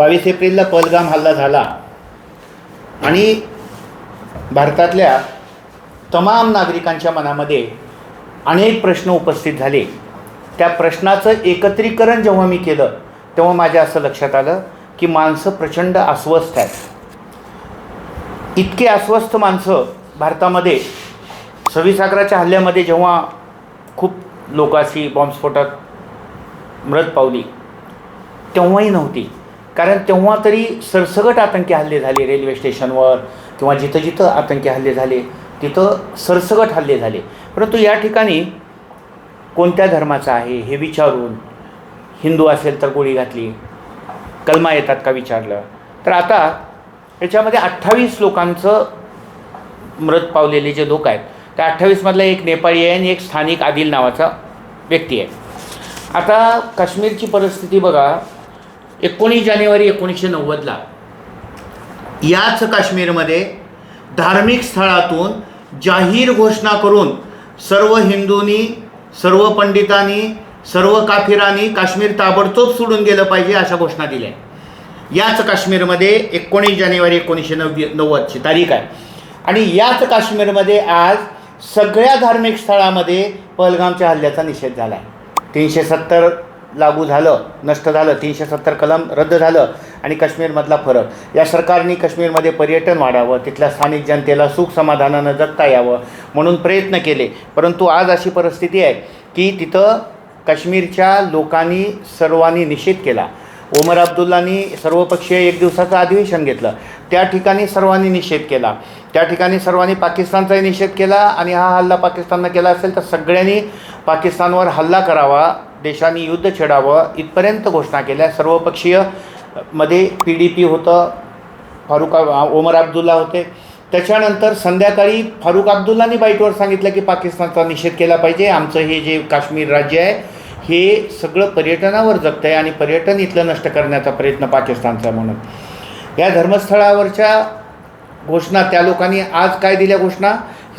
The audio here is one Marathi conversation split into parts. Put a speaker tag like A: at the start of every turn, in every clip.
A: बावीस एप्रिलला पलगाम हल्ला झाला. आणि भारतातल्या तमाम नागरिकांच्या मनामध्ये अनेक प्रश्न उपस्थित झाले. त्या प्रश्नाचं एकत्रीकरण जेव्हा मी केलं तेव्हा माझ्या असं लक्षात आलं की माणसं प्रचंड अस्वस्थ आहेत. इतके अस्वस्थ माणसं भारतामध्ये सविसागराच्या हल्ल्यामध्ये जेव्हा खूप लोकाशी बॉम्बस्फोटात मृत पावली तेव्हाही नव्हती. कारण तेव्हा तरी सरसगट आतंकी हल्ले झाले रेल्वे स्टेशनवर किंवा जिथं जिथं आतंकी हल्ले झाले तिथं सरसगट हल्ले झाले. परंतु या ठिकाणी कोणत्या धर्माचा आहे हे विचारून हिंदू असेल तर गोळी घातली कलमा येतात का विचारलं. तर आता याच्यामध्ये अठ्ठावीस लोकांचं मृत पावलेले जे लोक आहेत त्या अठ्ठावीसमधला एक नेपाळी आहे आणि एक स्थानिक आदिल नावाचा व्यक्ती आहे. आता काश्मीरची परिस्थिती बघा एकोणीस जानेवारी एकोणीसशे नव्वदला. याच काश्मीरमध्ये धार्मिक स्थळातून जाहीर घोषणा करून सर्व हिंदूंनी सर्व पंडितांनी सर्व काफिरांनी काश्मीर ताबडतोब सोडून गेलं पाहिजे अशा घोषणा दिल्या. याच काश्मीरमध्ये एकोणीस जानेवारी एकोणीसशे नव्वी नव्वदची तारीख आहे. आणि याच काश्मीरमध्ये आज सगळ्या धार्मिक स्थळामध्ये पहलगामच्या हल्ल्याचा निषेध झाला आहे तीनशे सत्तर लागू झालं नष्ट झालं तीनशे सत्तर कलम रद्द झालं आणि काश्मीरमधला फरक. या सरकारने काश्मीरमध्ये पर्यटन वाढावं तिथल्या स्थानिक जनतेला सुख समाधानानं जगता यावं म्हणून प्रयत्न केले. परंतु आज अशी परिस्थिती आहे की तिथं काश्मीरच्या लोकांनी सर्वांनी निषेध केला. ओमर अब्दुल्लानी सर्वपक्षीय एक दिवसाचं अधिवेशन घेतलं. त्या ठिकाणी सर्वांनी निषेध केला. त्या ठिकाणी सर्वांनी पाकिस्तानचाही निषेध केला आणि हा हल्ला पाकिस्ताननं केला असेल तर सगळ्यांनी पाकिस्तानवर हल्ला करावा देशांनी युद्ध छेडावं इथपर्यंत घोषणा केल्या. सर्वपक्षीयमध्ये पी डी पी होतं फारुख ओमर अब्दुल्ला होते. त्याच्यानंतर संध्याकाळी फारुख अब्दुल्लानी बाईटवर सांगितलं की पाकिस्तानचा निषेध केला पाहिजे. आमचं हे जे काश्मीर राज्य आहे हे सगळं पर्यटनावर जगतं आहे आणि पर्यटन इथलं नष्ट करण्याचा प्रयत्न पाकिस्तानचा म्हणून. या धर्मस्थळावरच्या घोषणा त्या लोकांनी आज काय दिल्या घोषणा?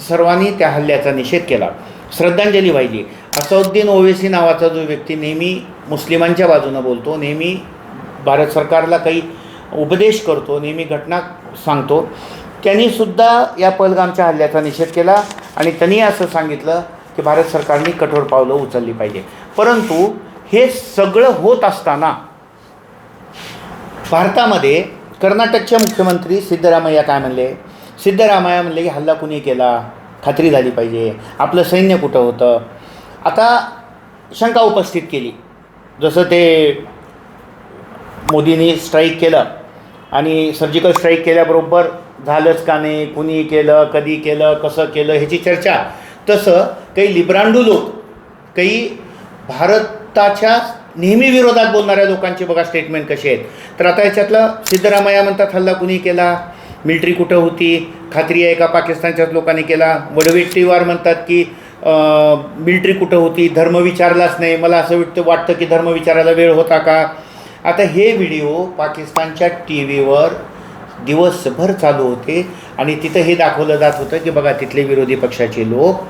A: सर्वांनी त्या हल्ल्याचा निषेध केला. श्रद्धांजली वाहिली. असौद्दीन ओवेसी नावाचा जो व्यक्ती नेहमी मुस्लिमांच्या बाजूनं बोलतो नेहमी भारत सरकारला काही उपदेश करतो नेहमी घटना सांगतो त्यांनीसुद्धा या पहलगामच्या हल्ल्याचा निषेध केला आणि त्यांनी असं सांगितलं की भारत सरकारने कठोर पावलं उचलली पाहिजे. परंतु हे सगळं होत असताना भारतामध्ये कर्नाटकचे मुख्यमंत्री सिद्धरामय्या काय म्हणले? सिद्धरामय्या म्हणले की हल्ला कुणी केला? खात्री झाली पाहिजे. आपलं सैन्य कुठं होतं? आता शंका उपस्थित केली. जसं ते मोदींनी स्ट्राईक केलं आणि सर्जिकल स्ट्राईक केल्याबरोबर झालंच का नाही कुणी केलं कधी केलं कसं केलं ह्याची चर्चा. तसं काही लिब्रांडू लोक काही भारताच्या नेहमी विरोधात बोलणाऱ्या लोकांचे बघा स्टेटमेंट कसे आहेत. तर आता याच्यातलं सिद्धरामय्या म्हणतात हल्ला कुणी केला? मिल्ट्री कुठं होती? खात्री आहे का पाकिस्तानच्याच लोकांनी केला? वडवेट्टीवार म्हणतात की मिल्ट्री कुठं होती धर्म विचारलाच नाही. मला असं वाटतं वाटतं की धर्म विचारायला वेळ होता का? आता हे व्हिडिओ पाकिस्तानच्या टी व्हीवर दिवसभर चालू होते आणि तिथं हे दाखवलं जात होतं की बघा तिथले विरोधी पक्षाचे लोक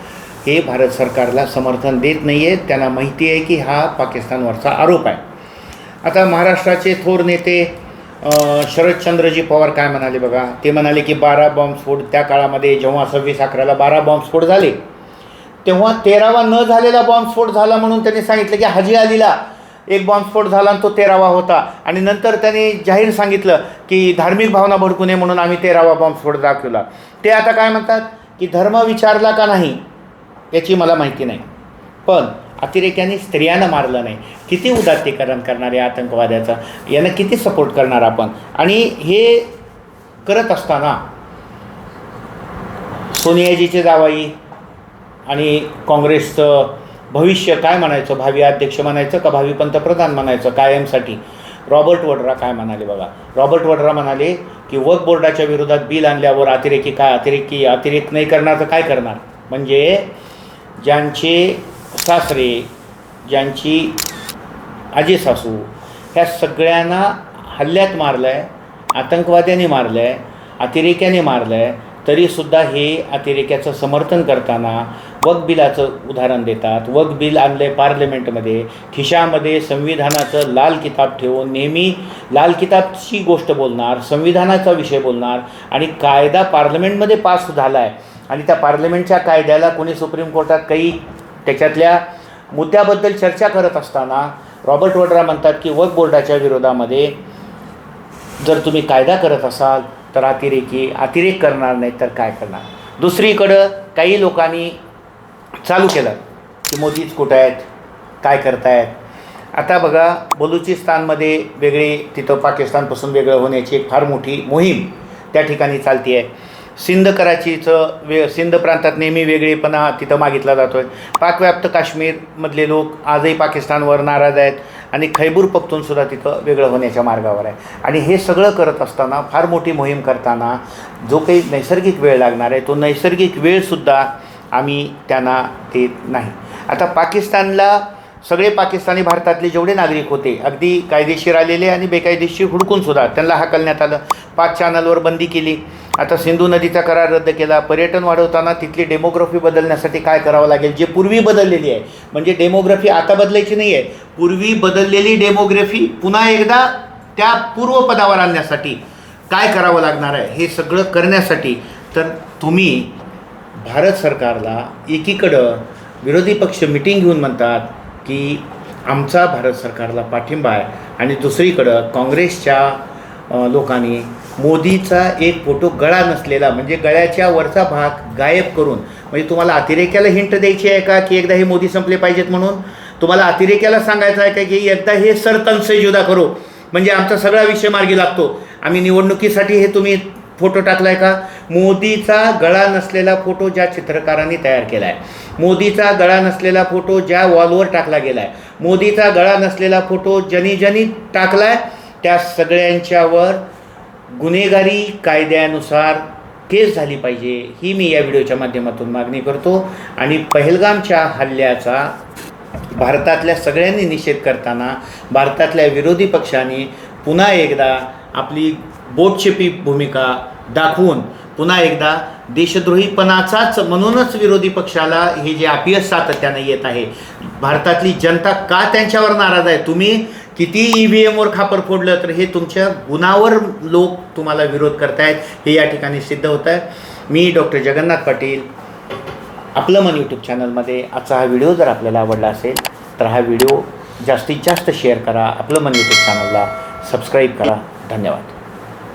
A: हे भारत सरकारला समर्थन देत नाही आहेत त्यांना माहिती आहे की हा पाकिस्तानवरचा आरोप आहे. आता महाराष्ट्राचे थोर नेते शरदचंद्रजी पवार काय म्हणाले बघा? ते म्हणाले की बारा बॉम्बस्फोट त्या काळामध्ये जेव्हा सव्वीस अकराला बारा बॉम्बस्फोट झाले तेव्हा तेरावा न झालेला बॉम्बस्फोट झाला म्हणून त्यांनी सांगितलं की हाजी अलीला एक बॉम्बस्फोट झाला आणि तो तेरावा होता. आणि नंतर त्यांनी जाहीर सांगितलं की धार्मिक भावना भडकू नये म्हणून आम्ही तेरावा बॉम्बस्फोट दाखवला. ते आता काय म्हणतात की धर्म विचारला का नाही याची मला माहिती नाही. पण अतिरेक्यांनी स्त्रियांना मारलं नाही. किती उदात्तीकरण करणारे आतंकवाद्याचा आतंकवाद्याचं? यानं किती सपोर्ट करणार आपण? आणि हे करत असताना सोनियाजीचे जावाई आणि काँग्रेसचं भविष्य काय म्हणायचं? भावी अध्यक्ष म्हणायचं का भावी पंतप्रधान म्हणायचं? कायमसाठी. रॉबर्ट वड्रा काय म्हणाले बघा? रॉबर्ट वड्रा म्हणाले की वक बोर्डाच्या विरोधात बिल आणल्यावर अतिरेकी काय? अतिरेकी अतिरेक नाही करणार तर काय करणार? म्हणजे ज्यांचे सासरे ज्यांची आजी सासू ह्या सगळ्यांना हल्ल्यात मारलं आहे आतंकवाद्यांनी मारलं आहे अतिरेक्याने मारलं आहे तरीसुद्धा हे अतिरेक्याचं समर्थन करताना वकबिलाचं उदाहरण देतात. वकबिल आणलं आहे पार्लमेंटमध्ये. खिशामध्ये संविधानाचं लाल किताब ठेवून नेहमी लाल किताबची गोष्ट बोलणार संविधानाचा विषय बोलणार आणि कायदा पार्लमेंटमध्ये पास झाला आहे आणि त्या पार्लमेंटच्या कायद्याला कोणी सुप्रीम कोर्टात काही त्याच्यातल्या मुद्द्याबद्दल चर्चा करत असताना रॉबर्ट वड्रा म्हणतात की वक बोर्डाच्या विरोधामध्ये जर तुम्ही कायदा करत असाल तर अतिरेकी अतिरेक करणार नाही तर काय करणार? दुसरीकडं काही लोकांनी चालू केलं. की मोदीच कुठं आहेत? काय करतायत? आता बघा बलुचिस्तानमध्ये वेगळी तिथं पाकिस्तानपासून वेगळं होण्याची एक फार मोठी मोहीम त्या ठिकाणी चालती आहे सिंध कराचीचं वे सिंध प्रांतात नेहमी वेगळेपणा तिथं मागितला जातो आहे पाकव्याप्त काश्मीरमधले लोक आजही पाकिस्तानवर नाराज आहेत आणि खैबूर पख्तूनसुद्धा तिथं वेगळं होण्याच्या मार्गावर आहे. आणि हे सगळं करत असताना फार मोठी मोहीम करताना जो काही नैसर्गिक वेळ लागणार आहे तो नैसर्गिक वेळसुद्धा आम्ही त्यांना देत नाही. आता पाकिस्तानला सगळे पाकिस्तानी भारतातले जेवढे नागरिक होते अगदी कायदेशीर आलेले आणि बेकायदेशीर हुडकूनसुद्धा त्यांना हाकलण्यात आलं. पाच चॅनलवर बंदी केली. आता सिंधू नदीचा करार रद्द केला. पर्यटन वाढवताना तिथली डेमोग्राफी बदलण्यासाठी काय करावं लागेल? जे पूर्वी बदललेली आहे. म्हणजे डेमोग्राफी आता बदलायची नाही आहे पूर्वी बदललेली डेमोग्राफी पुन्हा एकदा त्या पूर्वपदावर आणण्यासाठी काय करावं लागणार आहे? हे सगळं करण्यासाठी तर तुम्ही भारत सरकारला एकीकडं विरोधी पक्ष मिटिंग घेऊन म्हणतात की आमचा भारत सरकारला पाठिंबा आहे आणि दुसरीकडं काँग्रेसच्या लोकांनी मोदीचा एक फोटो गळा नसलेला म्हणजे गळ्याच्या वरचा भाग गायब करून म्हणजे तुम्हाला अतिरेक्याला हिंट द्यायची आहे का की एकदा हे मोदी संपले पाहिजेत म्हणून? तुम्हाला अतिरेक्याला सांगायचं आहे का की एकदा हे सरतन से जुदा करो? म्हणजे आमचा सगळा विषय मार्गी लागतो. आम्ही निवडणुकीसाठी हे तुम्ही फोटो टाकलाय का? मोदीचा गळा नसलेला फोटो ज्या चित्रकारांनी तयार केला आहे मोदीचा गळा नसलेला फोटो ज्या वॉलवर टाकला गेला आहे मोदीचा गळा नसलेला फोटो ज्यांनी ज्यांनी टाकलाय त्या सगळ्यांच्यावर गुन्हेगारी कायद्यानुसार केस झाली पाहिजे ही मी या व्हिडिओच्या माध्यमातून मागणी करतो. आणि पहलगामच्या हल्ल्याचा भारतातल्या सगळ्यांनी निषेध करताना भारतातल्या विरोधी पक्षांनी पुन्हा एकदा आपली बोटशेपी भूमिका दाखवून पुन्हा एकदा देशद्रोहीपणाचाच म्हणूनच विरोधी पक्षाला हे जे अपयश सातत्यानं येत आहे भारतातली जनता का त्यांच्यावर नाराज आहे? तुम्ही किती ई व्ही एमवर खापर फोडलं तर हे तुमच्या गुणावर लोक तुम्हाला विरोध करतायत हे या ठिकाणी सिद्ध होत आहे. मी डॉक्टर जगन्नाथ पाटील आपलं मन यूट्यूब चॅनलमध्ये. आजचा हा व्हिडिओ जर आपल्याला आवडला असेल तर हा व्हिडिओ जास्तीत जास्त शेअर करा. आपलं मन यूट्यूब चॅनलला सबस्क्राईब करा. धन्यवाद.